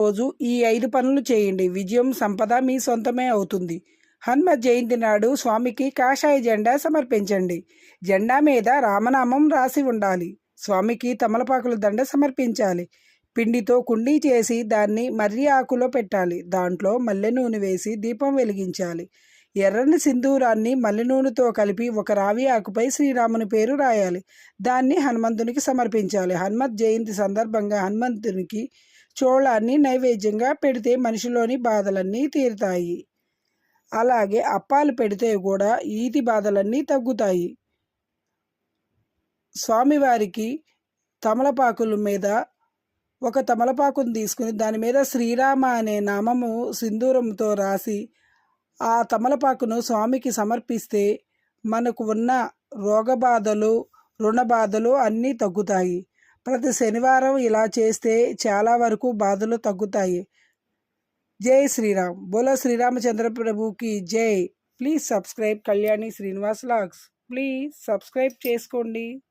రోజు ఈ ఐదు పనులు చేయండి. విజయం సంపద మీ సొంతమే అవుతుంది. హనుమ జయంతి నాడు స్వామికి కాషాయ జెండా సమర్పించండి. జెండా మీద రామనామం రాసి ఉండాలి. స్వామికి తమలపాకుల దండ సమర్పించాలి. పిండితో కుండీ చేసి దాన్ని మర్రి ఆకులో పెట్టాలి. దాంట్లో మల్లె నూనె వేసి దీపం వెలిగించాలి. ఎర్రని సింధూరాన్ని మల్లెనూనెతో కలిపి ఒక రావి ఆకుపై శ్రీరాముని పేరు రాయాలి. దాన్ని హనుమంతునికి సమర్పించాలి. హనుమత్ జయంతి సందర్భంగా హనుమంతునికి చోళాన్ని నైవేద్యంగా పెడితే మనిషిలోని బాధలన్నీ తీరుతాయి. అలాగే అప్పాలు పెడితే కూడా ఈతి బాధలన్నీ తగ్గుతాయి. స్వామివారికి తమలపాకుల మీద ఒక తమలపాకును తీసుకుని దాని మీద శ్రీరామ అనే నామము సింధూరంతో రాసి ఆ తమలపాకును స్వామికి సమర్పిస్తే మనకు ఉన్న రోగబాధలు రుణ బాధలు అన్నీ తగ్గుతాయి. ప్రతి శనివారం ఇలా చేస్తే చాలా వరకు బాధలు తగ్గుతాయి. జై శ్రీరామ్. బోలో శ్రీరామచంద్ర ప్రభుకి జై. Please subscribe Kalyani Srinivas logs. Please subscribe చేసుకోండి.